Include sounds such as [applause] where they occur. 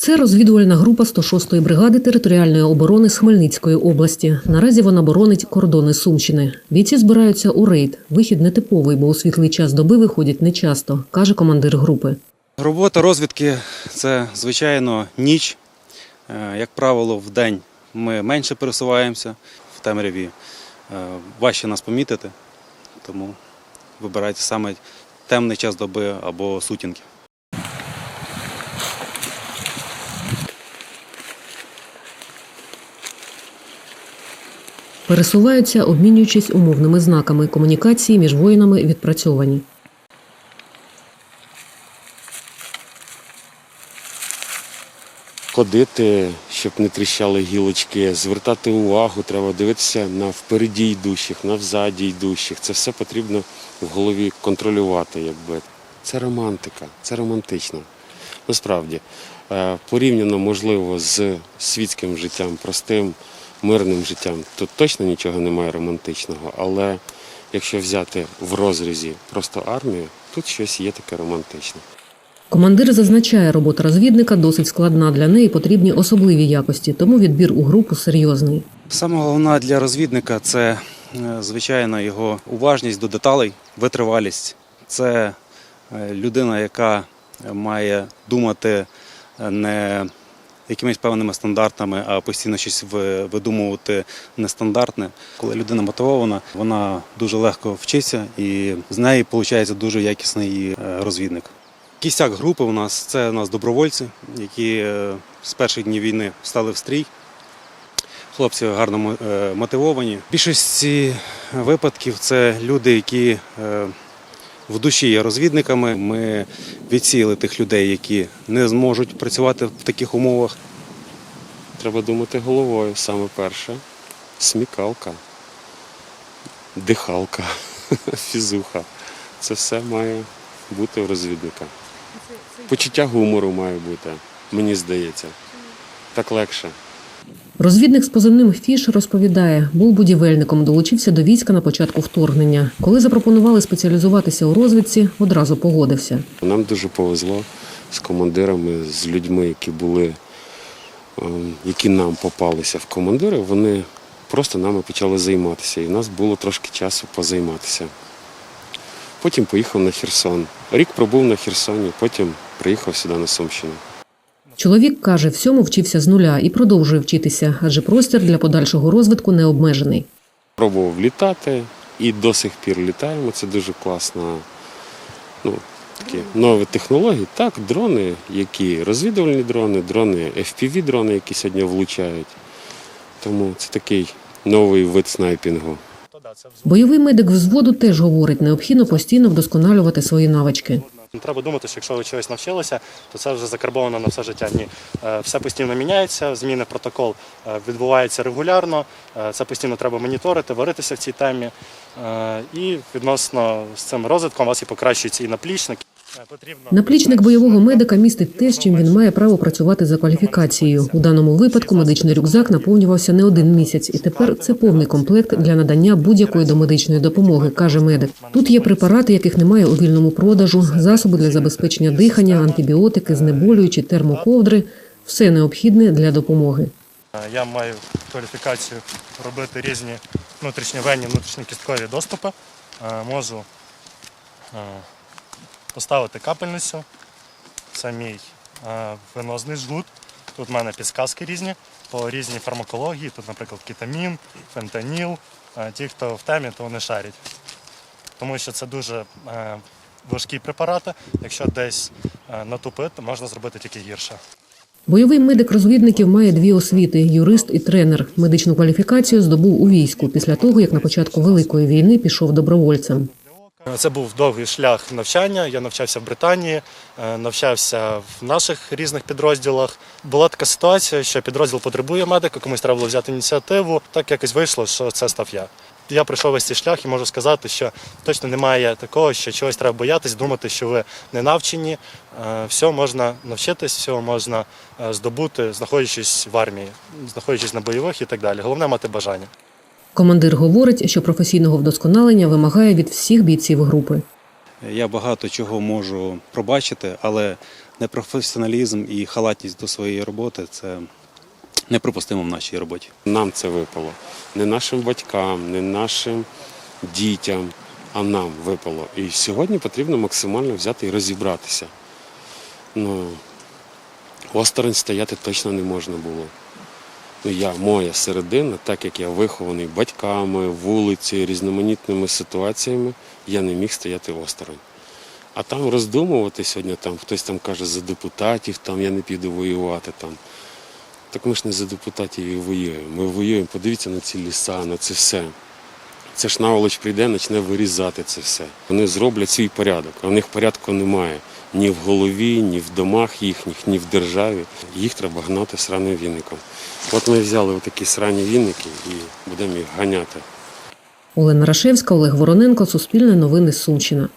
Це розвідувальна група 106-ї бригади територіальної оборони з Хмельницької області. Наразі вона боронить кордони Сумщини. Бійці збираються у рейд. Вихід нетиповий, бо у світлий час доби виходять нечасто, каже командир групи. Робота розвідки це, звичайно, ніч. Е, Як правило, в день ми менше пересуваємося в темряві. е, Важче нас помітити, тому вибирайте саме темний час доби або сутінки. Пересуваються, обмінюючись умовними знаками. Комунікації між воїнами відпрацьовані. ходити, щоб не тріщали гілочки, звертати увагу, треба дивитися на впереді йдущих, на взаді йдущих. Це все потрібно в голові контролювати. Якби. Це романтика, це романтично. Насправді, Е, порівняно, можливо, з світським життям, простим, мирним життям, тут точно нічого немає романтичного, але якщо взяти в розрізі просто армію, тут щось є таке романтичне. Командир зазначає, робота розвідника досить складна. Для неї потрібні особливі якості, тому відбір у групу серйозний. Саме головне для розвідника це, е, звичайно, його уважність до деталей, витривалість. Це е, людина, яка має думати е, не якимись певними стандартами, а постійно щось видумувати нестандартне. Коли людина мотивована, вона дуже легко вчиться і з неї виходить дуже якісний е, розвідник. Кістяк групи у нас це у нас добровольці, які е, з перших днів війни стали в стрій. Хлопці гарно е, мотивовані. В більшості випадків це люди, які в душі є розвідниками. Ми відсіяли тих людей, які не зможуть працювати в таких умовах. Треба думати головою саме перше. Смікалка, дихалка, [laughs] фізуха. Це все має бути у розвідника. Почуття гумору має бути, мені здається. Так легше. Розвідник з позивним Фіш розповідає, був будівельником, долучився до війська на початку вторгнення. Коли запропонували спеціалізуватися у розвідці, одразу погодився. Нам дуже повезло з командирами, з людьми, які були, ем, які нам попалися в командири, вони просто нами почали займатися. І в нас було трошки часу позайматися. Потім поїхав на Херсон. Рік пробув на Херсоні, потім приїхав сюди на Сумщину. Чоловік каже, всьому вчився з нуля і продовжує вчитися, адже простір для подальшого розвитку не обмежений. Пробував літати і до сих пір літаємо. Це дуже класно. Ну, такі нові технології. Так, дрони, які розвідувальні дрони, дрони, FPV дрони, які сьогодні влучають. Тому це такий новий вид снайпінгу. Бойовий медик взводу теж говорить, необхідно постійно вдосконалювати свої навички. Не треба думати, що якщо ви чогось навчилися, то це вже закарбовано на все життя. Ні, Е, все постійно міняється, зміни протокол е, відбуваються регулярно. е, Це постійно треба моніторити, варитися в цій темі. І відносно з цим розвитком у вас і покращується і наплічник. Наплічник бойового медика містить те, з чим він має право працювати за кваліфікацією. У даному випадку медичний рюкзак наповнювався не один місяць, і тепер це повний комплект для надання будь-якої домедичної допомоги, каже медик. Тут є препарати, яких немає у вільному продажу, засоби для забезпечення дихання, антибіотики, знеболюючі, термоковдри все необхідне для допомоги. Я маю кваліфікацію робити різні внутрішньовенні, внутрішньокісткові доступи. Е, Можу е, поставити капельницю. Це мій е, венозний жгут. Тут в мене підсказки різні по різній фармакології. Тут, наприклад, кетамін, фентаніл. Е, Ті, хто в темі, то вони шарять. Тому що це дуже е, важкі препарати. Якщо десь натупити, можна зробити тільки гірше. Бойовий медик розвідників має дві освіти: юрист і тренер. Медичну кваліфікацію здобув у війську після того, як на початку великої війни пішов добровольцем. Це був довгий шлях навчання. Я навчався в Британії, е, навчався в наших різних підрозділах. Була така ситуація, що підрозділ потребує медика, комусь треба було взяти ініціативу. Так якось вийшло, що це став я. Я пройшов весь цей шлях і можу сказати, що точно немає такого, що чогось треба боятись, думати, що ви не навчені. Е, Все можна навчитись, всього можна е, здобути, знаходячись в армії, знаходячись на бойових і так далі. Головне мати бажання. Командир говорить, що професійного вдосконалення вимагає від всіх бійців групи. Я багато чого можу пробачити, але непрофесіоналізм і халатність до своєї роботи це неприпустимо в нашій роботі. Нам це випало. Не нашим батькам, не нашим дітям, а нам випало. І сьогодні потрібно максимально взяти і розібратися. Ну, осторонь стояти точно не можна було. Ну, я, моя середина, так як я вихований батьками, вулицею, різноманітними ситуаціями, я не міг стояти осторонь. А там роздумувати сьогодні, там хтось там каже за депутатів, там я не піду воювати там. Так ми ж не за депутатів і воюємо. Ми воюємо, подивіться на ці ліса, на це все. Це ж наволоч прийде, почне вирізати це все. Вони зроблять свій порядок, в них порядку немає ні в голові, ні в домах їхніх, ні в державі. Їх треба гнати сраним віником. От ми взяли отакі срані вінники і будемо їх ганяти. Олена Рашевська, Олег Вороненко, Суспільне новини Сумщина.